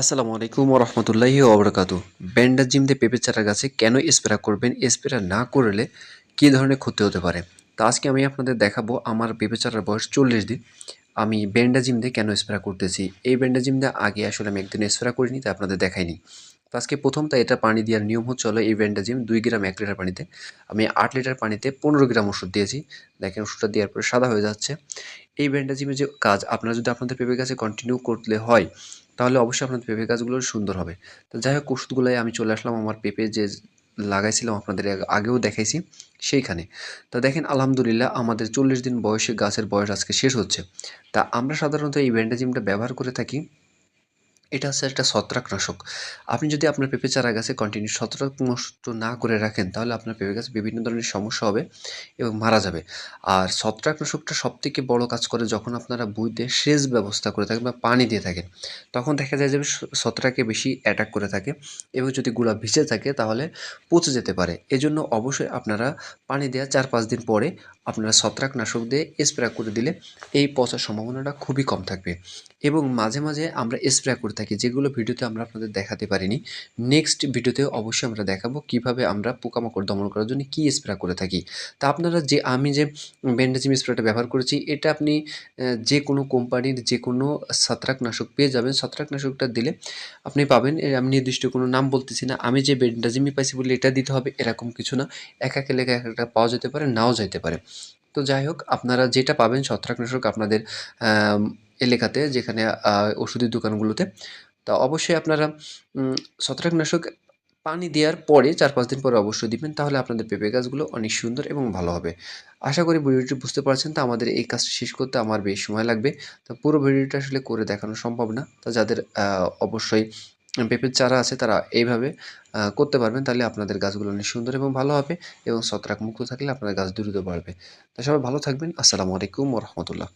আসসালামু আলাইকুম রহমতুল্লাহি ওবরাকাত ব্যান্ডা জিমতে পেঁপে চারা গাছে কেন স্প্রে করবেন, স্প্রে না করলে কী ধরনের ক্ষতি হতে পারে? তো আজকে আমি আপনাদের দেখাবো আমার পেঁপে চারার বয়স চল্লিশ দিন। আমি ব্যান্ডা জিম দিয়ে কেন স্প্রে করতেছি? এই ব্যান্ডা জিম দিয়ে আগে আসলে আমি একদিন স্প্রে করিনি, তাই আপনাদের দেখাইনি। তো আজকে প্রথম তাই এটা পানি দেওয়ার নিয়ম হচ্ছে হলো এই ব্যান্ডা জিম দুই গ্রাম এক লিটার পানিতে। আমি আট লিটার পানিতে পনেরো গ্রাম ওষুধ দিয়েছি। দেখেন ওষুধটা দেওয়ার পরে সাদা হয়ে যাচ্ছে। এই ব্যান্ডা জিমের যে কাজ, আপনারা যদি আপনাদের পেঁপে গাছে কন্টিনিউ করলে হয় তাহলে অবশ্যই আপনাদের পেঁপে গাছগুলো সুন্দর হবে। তো যাই হোক, ওষুধগুলোয় আমি চলে আসলাম আমার পেঁপে যে লাগাইছিলাম আপনাদের আগেও দেখাইছি, সেইখানে। তা দেখেন, আলহামদুলিল্লাহ আমাদের চল্লিশ দিন বয়সে গাছের বয়স আজকে শেষ হচ্ছে। তা আমরা সাধারণত এই ভ্যান্ডাজিমটা ব্যবহার করে থাকি এটা হচ্ছে একটা ছত্রাকনাশক। আপনি যদি আপনার পেঁপে চারা গাছে কন্টিনিউ ছত্রাক নষ্ট না করে রাখেন, তাহলে আপনার পেঁপে গাছে বিভিন্ন ধরনের সমস্যা হবে এবং মারা যাবে। আর ছত্রাকনাশকটা সব থেকে বড় কাজ করে যখন আপনারা বুঝতে সেচ ব্যবস্থা করে থাকেন বা পানি দিয়ে থাকেন, তখন দেখা যায় যে ছত্রাকে বেশি অ্যাটাক করে থাকে এবং যদি গুঁড়া ভিজে থাকে তাহলে পচে যেতে পারে। এজন্য অবশ্যই আপনারা পানি দেওয়া চার পাঁচ দিন পরে আপনারা ছত্রাকনাশক দিয়ে স্প্রে করে দিলে এই পচার সম্ভাবনাটা খুবই কম থাকবে। এবং মাঝে মাঝে আমরা স্প্রে করে থাকি, যেগুলো ভিডিওতে আমরা আপনাদের দেখাতে পারিনি। নেক্সট ভিডিওতে অবশ্যই আমরা দেখাবো কীভাবে আমরা পোকামাকড় দমন করার জন্য কী স্প্রে করে থাকি। তা আপনারা যে, আমি যে ব্যান্ডেজিম স্প্রেটা ব্যবহার করেছি, এটা আপনি যে কোনো কোম্পানির যে কোনো ছত্রাকনাশক পেয়ে যাবেন। ছত্রাকনাশকটা দিলে আপনি পাবেন আমি নির্দিষ্ট কোনো নাম বলতেছি না। আমি যে ব্যান্ডাজিমই পাইছি বলে এটা দিতে হবে, এরকম কিছু না। এক এক এলাকায় এক একটা পাওয়া যেতে পারে, নাও যেতে পারে। তো যাই হোক, আপনারা যেটা পাবেন, ছত্রাকনাশক আপনাদের এলাকাতে যেখানে ওষুধের দোকানগুলোতে। তা অবশ্যই আপনারা ছত্রাকনাশক পানি দেওয়ার পরে চার পাঁচ দিন পরে অবশ্যই দিবেন, তাহলে আপনাদের পেঁপে গাছগুলো অনেক সুন্দর এবং ভালো হবে। আশা করি ভিডিওটি বুঝতে পারছেন, তো আমাদের এই কাজটা শেষ করতে আমার বেশ সময় লাগবে। তো পুরো ভিডিওটা আসলে করে দেখানো সম্ভব না। তো যাদের অবশ্যই পেঁপের চারা আছে, তারা এইভাবে করতে পারবেন, তাহলে আপনাদের গাছগুলো অনেক সুন্দর এবং ভালো হবে এবং ছত্রাক মুক্ত থাকলে আপনাদের গাছ দ্রুত বাড়বে। তো সবাই ভালো থাকবেন। আসসালামু আলাইকুম রহমতুল্লাহ।